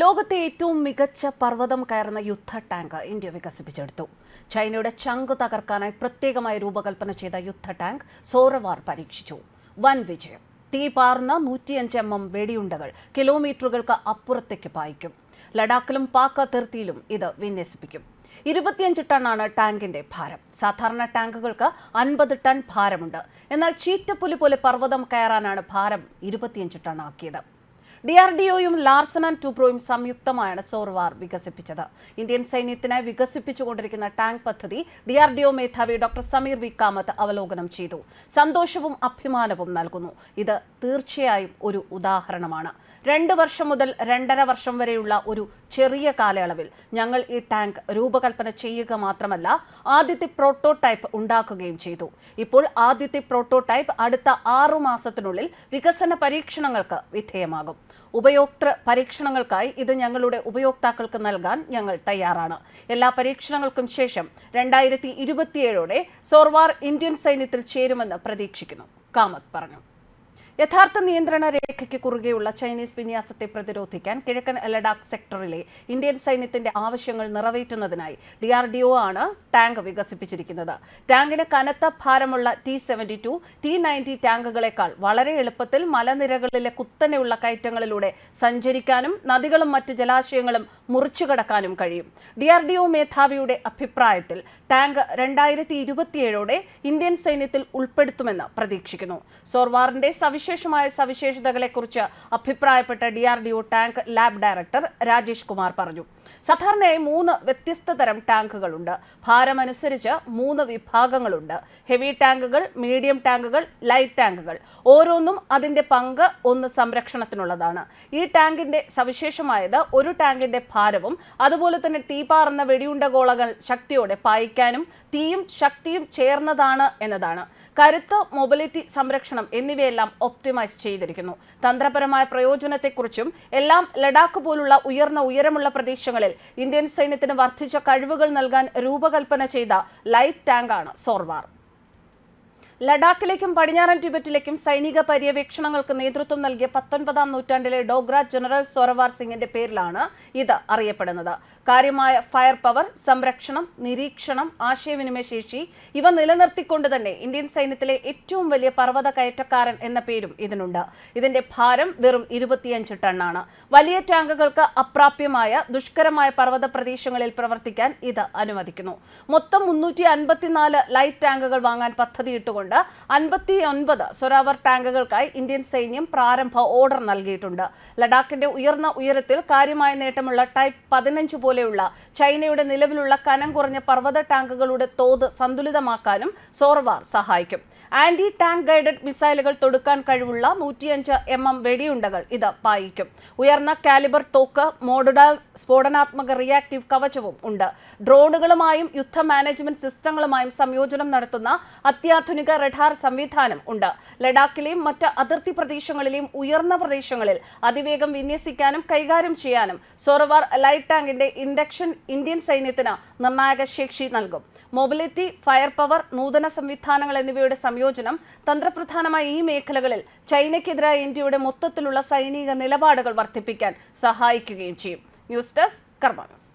ലോകത്തെ ഏറ്റവും മികച്ച പർവതം കയറുന്ന യുദ്ധ ടാങ്ക് ഇന്ത്യ വികസിപ്പിച്ചെടുത്തു. ചൈനയുടെ ചങ്ക് തകർക്കാനായി പ്രത്യേകമായി രൂപകൽപ്പന ചെയ്ത യുദ്ധ ടാങ്ക് സോറവാർ പരീക്ഷിച്ചു. വൻ വിജയം. തീ പാർന്ന നൂറ്റിയഞ്ച് എം എം വെടിയുണ്ടകൾ കിലോമീറ്ററുകൾക്ക് അപ്പുറത്തേക്ക് പായിക്കും. ലഡാക്കിലും പാക് അതിർത്തിയിലും ഇത് വിന്യസിപ്പിക്കും. ഇരുപത്തിയഞ്ച് ആണ് ടാങ്കിന്റെ ഭാരം. സാധാരണ ടാങ്കുകൾക്ക് അൻപത് ടൺ ഭാരമുണ്ട്. എന്നാൽ ചീറ്റപ്പുലി പോലെ പർവതം കയറാനാണ് ഭാരം ഇരുപത്തിയഞ്ച് ടൺ ആക്കിയത് ഡി ആർ ഡി ഒയും ലാർസൺ ആൻഡ് ടൂബ്രോയും സംയുക്തമായാണ് സോർവാർ വികസിപ്പിച്ചത്. ഇന്ത്യൻ സൈന്യത്തിനായി വികസിപ്പിച്ചുകൊണ്ടിരിക്കുന്ന ടാങ്ക് പദ്ധതി ഡി ആർ ഡി ഒ മേധാവി ഡോക്ടർ സമീർ വി. കാമത്ത് അവലോകനം ചെയ്തു. സന്തോഷവും അഭിമാനവും നൽകുന്നു. ഇത് തീർച്ചയായും ഒരു ഉദാഹരണമാണ്. രണ്ട് വർഷം മുതൽ രണ്ടര വർഷം വരെയുള്ള ഒരു ചെറിയ കാലയളവിൽ ഞങ്ങൾ ഈ ടാങ്ക് രൂപകൽപ്പന ചെയ്യുക മാത്രമല്ല ആദ്യത്തെ പ്രോട്ടോടൈപ്പ് ഉണ്ടാക്കുകയും ചെയ്തു. ഇപ്പോൾ ആദ്യത്തെ പ്രോട്ടോടൈപ്പ് അടുത്ത ആറു മാസത്തിനുള്ളിൽ വികസന പരീക്ഷണങ്ങൾക്ക് വിധേയമാകും. ഉപയോക്തൃ പരീക്ഷണങ്ങൾക്കായി ഇത് ഞങ്ങളുടെ ഉപയോക്താക്കൾക്ക് നൽകാൻ ഞങ്ങൾ തയ്യാറാണ്. എല്ലാ പരീക്ഷണങ്ങൾക്കും ശേഷം രണ്ടായിരത്തി ഇരുപത്തിയേഴോടെ സോർവാർ ഇന്ത്യൻ സൈന്യത്തിൽ ചേരുമെന്ന് പ്രതീക്ഷിക്കുന്നു. കാമത് പറഞ്ഞു. യഥാർത്ഥ നിയന്ത്രണ രേഖയ്ക്ക് കുറുകെയുള്ള ചൈനീസ് വിന്യാസത്തെ പ്രതിരോധിക്കാൻ കിഴക്കൻ ലഡാക്ക് സെക്ടറിലെ ഇന്ത്യൻ സൈന്യത്തിന്റെ ആവശ്യങ്ങൾ നിറവേറ്റുന്നതിനായി ഡി ആർ ഡി ഒ ആണ് ടാങ്ക് വികസിപ്പിച്ചിരിക്കുന്നത്. ടാങ്കിന് കനത്ത ഭാരമുള്ള T seventy two T ninety ടാങ്കുകളെക്കാൾ വളരെ എളുപ്പത്തിൽ മലനിരകളിലെ കുത്തനെയുള്ള കയറ്റങ്ങളിലൂടെ സഞ്ചരിക്കാനും നദികളും മറ്റ് ജലാശയങ്ങളും മുറിച്ചുകടക്കാനും കഴിയും. ഡി ആർ ഡി ഒ മേധാവിയുടെ അഭിപ്രായത്തിൽ ടാങ്ക് രണ്ടായിരത്തി ഇരുപത്തിയേഴോടെ ഇന്ത്യൻ സൈന്യത്തിൽ ഉൾപ്പെടുത്തുമെന്ന് പ്രതീക്ഷിക്കുന്നു. സോർവാറിന്റെ സവിശേഷമായ സവിശേഷതകളെക്കുറിച്ച് അഭിപ്രായപ്പെട്ട D R D O tank lab director Rajesh Kumar പറഞ്ഞു. സാധാരണയായി മൂന്ന് വ്യത്യസ്ത തരം ടാങ്കുകളുണ്ട്. ഭാരമനുസരിച്ച് മൂന്ന് വിഭാഗങ്ങളുണ്ട്. ഹെവി ടാങ്കുകൾ മീഡിയം ടാങ്കുകൾ ലൈറ്റ് ടാങ്കുകൾ. ഓരോന്നും അതിന്റെ പങ്ക് ഒന്ന് സംരക്ഷണത്തിനുള്ളതാണ്. ഈ ടാങ്കിന്റെ സവിശേഷമായത് ഒരു ടാങ്കിന്റെ ഭാരവും അതുപോലെ തന്നെ തീപാറുന്ന വെടിയുണ്ട ഗോളകൾ ശക്തിയോടെ പായിക്കാനും തീയും ശക്തിയും ചേർന്നതാണ് എന്നതാണ്. കരുത്ത് മൊബിലിറ്റി സംരക്ഷണം എന്നിവയെല്ലാം ഒപ്റ്റിമൈസ് ചെയ്തിരിക്കുന്നു. തന്ത്രപരമായ പ്രയോജനത്തെക്കുറിച്ചും എല്ലാം ലഡാക്ക് പോലുള്ള ഉയർന്ന ഉയരമുള്ള പ്രദേശങ്ങളിൽ ഇന്ത്യൻ സൈന്യത്തിന് വർദ്ധിച്ച കഴിവുകൾ നൽകാൻ രൂപകൽപ്പന ചെയ്ത ലൈറ്റ് ടാങ്കാണ് സോർവാർ. ലഡാക്കിലേക്കും പടിഞ്ഞാറൻ ടിബറ്റിലേക്കും സൈനിക പര്യവേക്ഷണങ്ങൾക്ക് നേതൃത്വം നൽകിയ പത്തൊൻപതാം നൂറ്റാണ്ടിലെ ഡോഗ്ര ജനറൽ സോറവാർ സിംഗിന്റെ പേരിലാണ് ഇത് അറിയപ്പെടുന്നത്. കാര്യമായ ഫയർ പവർ സംരക്ഷണം നിരീക്ഷണം ആശയവിനിമയ ശേഷി ഇവ നിലനിർത്തിക്കൊണ്ട് തന്നെ ഇന്ത്യൻ സൈന്യത്തിലെ ഏറ്റവും വലിയ പർവത കയറ്റക്കാരൻ എന്ന പേരും ഇതിനുണ്ട്. ഇതിന്റെ ഭാരം വെറും ഇരുപത്തിയഞ്ച് ടണ്ണാണ്. വലിയ ടാങ്കുകൾക്ക് അപ്രാപ്യമായ ദുഷ്കരമായ പർവത പ്രദേശങ്ങളിൽ പ്രവർത്തിക്കാൻ ഇത് അനുവദിക്കുന്നു. മൊത്തം മുന്നൂറ്റി ലൈറ്റ് ടാങ്കുകൾ വാങ്ങാൻ പദ്ധതിയിട്ടുകൊണ്ട് അൻപത്തി ഒൻപത് സൊരാവർ ടാങ്കുകൾക്കായി ഇന്ത്യൻ സൈന്യം പ്രാരംഭ ഓർഡർ നൽകിയിട്ടുണ്ട്. ലഡാക്കിന്റെ ഉയർന്ന ഉയരത്തിൽ കാര്യമായ നേട്ടമുള്ള ടൈപ്പ് പതിനഞ്ച് പോലെയുള്ള ചൈനയുടെ നിലവിലുള്ള കനം കുറഞ്ഞ പർവത ടാങ്കുകളുടെ തോത് സന്തുലിതമാക്കാനും സോർവാർ സഹായിക്കും. ആന്റി ടാങ്ക് ഗൈഡഡ് മിസൈലുകൾ തൊടുക്കാൻ കഴിവുള്ള നൂറ്റിയഞ്ച് എം എം വെടിയുണ്ടകൾ ഇത് പായിക്കും. ഉയർന്ന കാലിബർ തോക്ക് മോഡുലാർ സ്ഫോടനാത്മക റിയാക്റ്റീവ് കവചവും ഉണ്ട്. ഡ്രോണുകളുമായും യുദ്ധ മാനേജ്മെന്റ് സിസ്റ്റങ്ങളുമായും സംയോജനം നടത്തുന്ന അത്യാധുനിക റഡാർ സംവിധാനം ഉണ്ട്. ലഡാക്കിലെയും മറ്റ് അതിർത്തി പ്രദേശങ്ങളിലെയും ഉയർന്ന പ്രദേശങ്ങളിൽ അതിവേഗം വിന്യസിക്കാനും കൈകാര്യം ചെയ്യാനും സോറവാർ ലൈറ്റ് ടാങ്കിന്റെ ഇൻഡക്ഷൻ ഇന്ത്യൻ സൈന്യത്തിന് നിർണായക ശേഷി നൽകും. മൊബിലിറ്റി ഫയർ പവർ നൂതന സംവിധാനങ്ങൾ എന്നിവയുടെ സംയോജനം തന്ത്രപ്രധാനമായ ഈ മേഖലകളിൽ ചൈനയ്ക്കെതിരായ ഇന്ത്യയുടെ മൊത്തത്തിലുള്ള സൈനിക നിലപാടുകൾ വർദ്ധിപ്പിക്കാൻ സഹായിക്കുകയും ചെയ്യും. News desk കർമാനസ്.